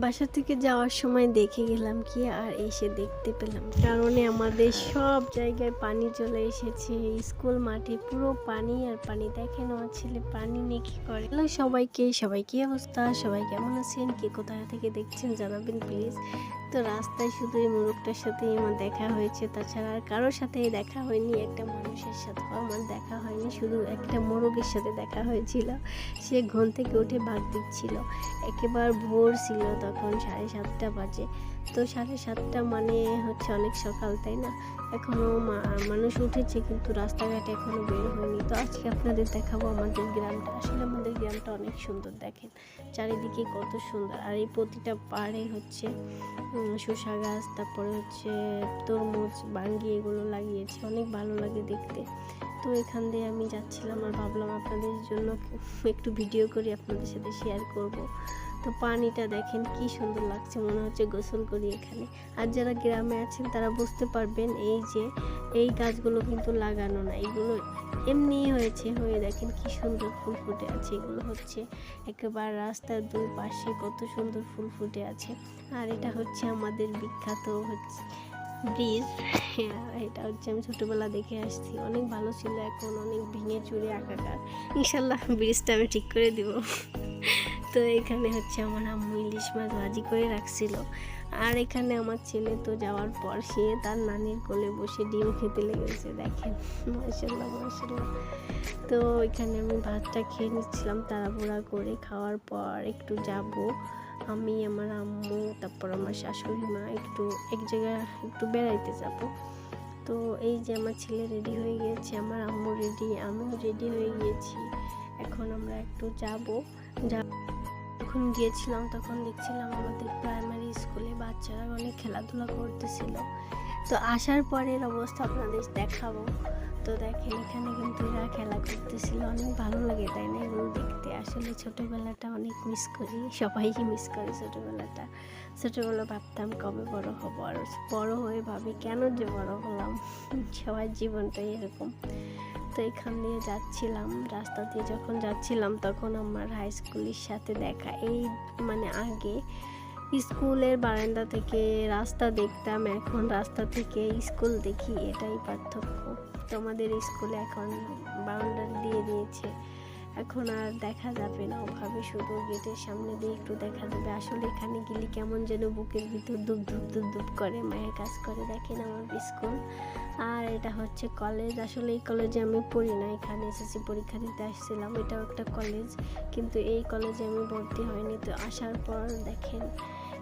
বাসা থেকে যাওয়ার সময় দেখে গেলাম কি আর এসে দেখতে পেলাম। কারণে আমাদের সব জায়গায় পানি চলে এসেছে, স্কুল মাঠে পুরো পানি আর পানি। দেখে আমার ছেলে পানি নিয়ে কি করে। হ্যালো সবাইকে, সবাই কি অবস্থা? সবাই কেমন আছেন? কে কোথায় থেকে দেখছেন জানাবেন প্লিজ। তো রাস্তায় শুধু এই মোরগটার সাথেই আমার দেখা হয়েছে। তাছাড়া আর কারোর সাথেই দেখা হয়নি। একটা মানুষের সাথেও আমার দেখা হয়নি। শুধু একটা মোরগের সাথে দেখা হয়েছিল। সে ঘন থেকে উঠে ভাগ দিচ্ছিল। একেবারে ভোর ছিল তখন সাড়ে সাতটা বাজে। তো সাড়ে সাতটা মানে হচ্ছে অনেক সকাল, তাই না? এখনও মানুষ উঠেছে কিন্তু রাস্তাঘাটে এখনও বের হয়নি। তো আজকে আপনাদের দেখাবো আমাদের গ্রামটা। আসলে আমাদের গ্রামটা অনেক সুন্দর, দেখেন। চারিদিকে কত সুন্দর। আর এই প্রতিটা পাড়ে হচ্ছে শসা গাছ, তারপরে হচ্ছে তরমুজ, বাঙ্গি এগুলো লাগিয়েছে। অনেক ভালো লাগে দেখতে। তো এখান দিয়ে আমি যাচ্ছিলাম আর ভাবলাম আপনাদের জন্য একটু ভিডিও করে, আপনাদের সাথে শেয়ার করব। তো পানিটা দেখেন কি সুন্দর লাগছে, মনে হচ্ছে গোসল করি এখানে। আর যারা গ্রামে আছেন, তারা বুঝতে পারবেন এই যে, এই গাছগুলো কিন্তু লাগানো না। এগুলো এমনি হয়েছে, হয়ে দেখেন কি সুন্দর ফুল ফুটে আছে, এগুলো হচ্ছে একেবারে রাস্তার দুই পাশে কত সুন্দর ফুল ফুটে আছে। আর এটা হচ্ছে আমাদের বিখ্যাত হচ্ছে ব্রিজ। এটা হচ্ছে আমি ছোটোবেলা দেখে আসছি। অনেক ভালো ছিল এখন, অনেক ভেঙে চুরে আঁকাকার। ইনশাল্লাহ ব্রিজটা আমি ঠিক করে দিব। তো এখানে হচ্ছে আমার আম্মু ইলিশ মাছ ভাজি করে রাখছিল। আর এখানে আমার ছেলে তো যাওয়ার পর সে তার নানির কোলে বসে ডিম খেতে লেগেছে, দেখেন। মাসাল্লাহ মাসাল্লাহ তো এখানে আমি ভাতটা খেয়ে নিচ্ছিলাম তাড়াহুড়া করে। খাওয়ার পর একটু যাব। আমি, আমার আম্মু, তারপর আমার শাশুড়ি মা একটু, এক জায়গায় একটু বেড়াইতে যাব। তো এই যে আমার ছেলে রেডি হয়ে গিয়েছে, আমার আম্মু রেডি আমিও রেডি হয়ে গিয়েছি। এখন আমরা একটু যাব। যা যখন গিয়েছিলাম, তখন দেখছিলাম আমাদের প্রাইমারি স্কুলে বাচ্চারা অনেক খেলাধুলা করতেছিল। তো আসার পরের অবস্থা আপনাদের দেখাবো। তো দেখেন, এখানে কিন্তু এরা খেলা করতেছিল। অনেক ভালো লাগে, তাই না? এগুলো দেখতে। আসলে ছোটোবেলাটা অনেক মিস করি। সবাইকে মিস করে ছোটোবেলাটা। ছোটোবেলা ভাবতাম কবে বড় হব, আর বড় হয়ে ভাবি কেন যে বড় হলাম। সবার জীবনটাই এরকম। তো এখান দিয়ে যাচ্ছিলাম। রাস্তা দিয়ে যখন যাচ্ছিলাম, তখন আমার হাই স্কুলের সাথে দেখা। এই মানে আগে স্কুলের বারান্দা থেকে রাস্তা দেখতাম, এখন রাস্তা থেকে স্কুল দেখি, এটাই পার্থক্য। তোমাদের স্কুলে এখন বাউন্ডারি দিয়ে দিয়েছে। এখন আর দেখা যাবে না। ওভাবে শুধু গেটের সামনে দিয়ে একটু দেখা যাবে। আসলে এখানে গেলে কেমন যেন বুকের ভিতর দুপ ধুপ ধুপ ধুপ করে মায়ের কাজ করে। দেখেন আমার স্কুল আর এটা হচ্ছে কলেজ। আসলে এই কলেজে আমি পড়ি না। এখানে এসএসসি পরীক্ষা দিতে আসছিলাম। এটাও একটা কলেজ। কিন্তু এই কলেজে আমি ভর্তি হয়নি। তো আসার পর দেখেন,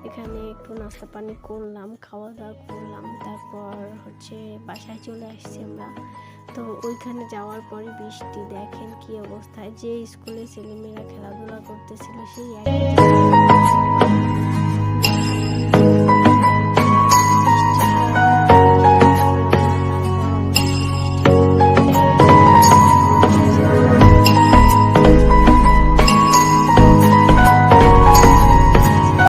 এখানে একটু নাস্তা পানি করলাম, খাওয়া দাওয়া করলাম। তারপর হচ্ছে বাসায় চলে আসছি আমরা। তো ওইখানে যাওয়ার পরে বৃষ্টি দেখেন কি অবস্থায় যে স্কুলে ছেলেমেয়েরা খেলাধুলা করতেছিল সেই